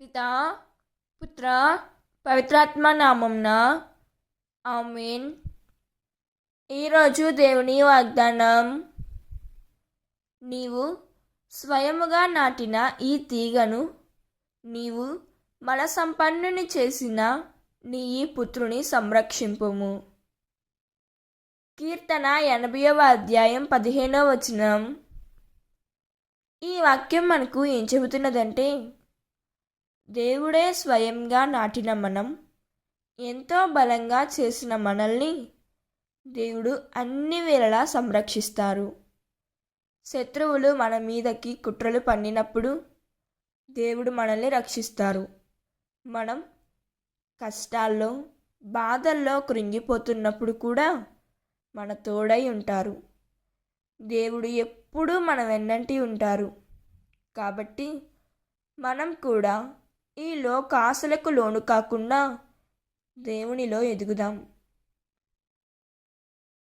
పితా పుత్ర పవిత్రాత్మ నామంన ఆమెన్. ఈరోజు దేవుని వాగ్దానం. నీవు స్వయముగా నాటిన ఈ తీగను నీవు మన సంపన్నుని చేసిన నీ ఈ పుత్రుని సంరక్షింపుము. కీర్తన ఎనభైవ అధ్యాయం పదిహేనవ వచనం. ఈ వాక్యం మనకు ఏం చెబుతున్నదంటే దేవుడే స్వయంగా నాటిన మనం ఎంతో బలంగా చేసిన మనల్ని దేవుడు అన్ని వేళలా సంరక్షిస్తారు. శత్రువులు మన మీదకి కుట్రలు పన్నినప్పుడు దేవుడు మనల్ని రక్షిస్తారు. మనం కష్టాల్లో బాధల్లో కృంగిపోతున్నప్పుడు కూడా మన తోడై ఉంటారు. దేవుడు ఎప్పుడూ మన వెన్నంటి ఉంటారు. కాబట్టి మనం కూడా ఈ లోక ఆశలకు లోను కాకుండా దేవునిలో ఎదుగుదాం.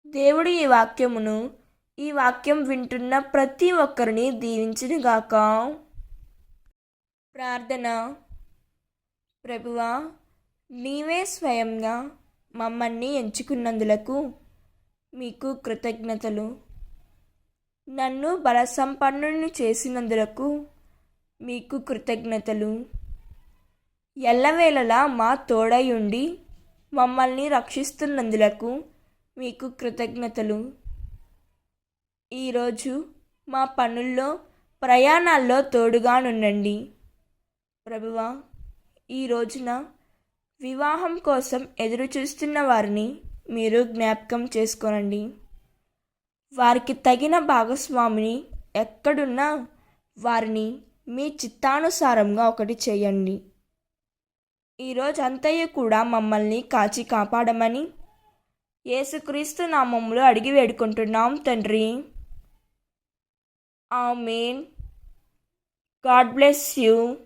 దేవుడు ఈ వాక్యమును ఈ వాక్యం వింటున్న ప్రతి ఒక్కరిని దీవించునుగాక. ప్రార్థన. ప్రభువా నీవే స్వయంగా మమ్మల్ని ఎంచుకున్నందులకు మీకు కృతజ్ఞతలు. నన్ను బలసంపన్నుని చేసినందులకు మీకు కృతజ్ఞతలు. ఎల్లవేళలా మా తోడై ఉండి మమ్మల్ని రక్షిస్తున్నందులకు మీకు కృతజ్ఞతలు. ఈరోజు మా పనుల్లో ప్రయాణాల్లో తోడుగానుండండి ప్రభువా ఈ రోజున వివాహం కోసం ఎదురు చూస్తున్న వారిని మీరు జ్ఞాపకం చేసుకోనండి. వారికి తగిన భాగస్వామిని ఎక్కడున్నా వారిని మీ చిత్తానుసారంగా ఒకటి చేయండి. ఈరోజు అంతయ్య కూడా మమ్మల్ని కాచి కాపాడమని యేసుక్రీస్తు నామంలో అడిగి వేడుకుంటున్నాం తండ్రి. ఆమెన్. God bless you.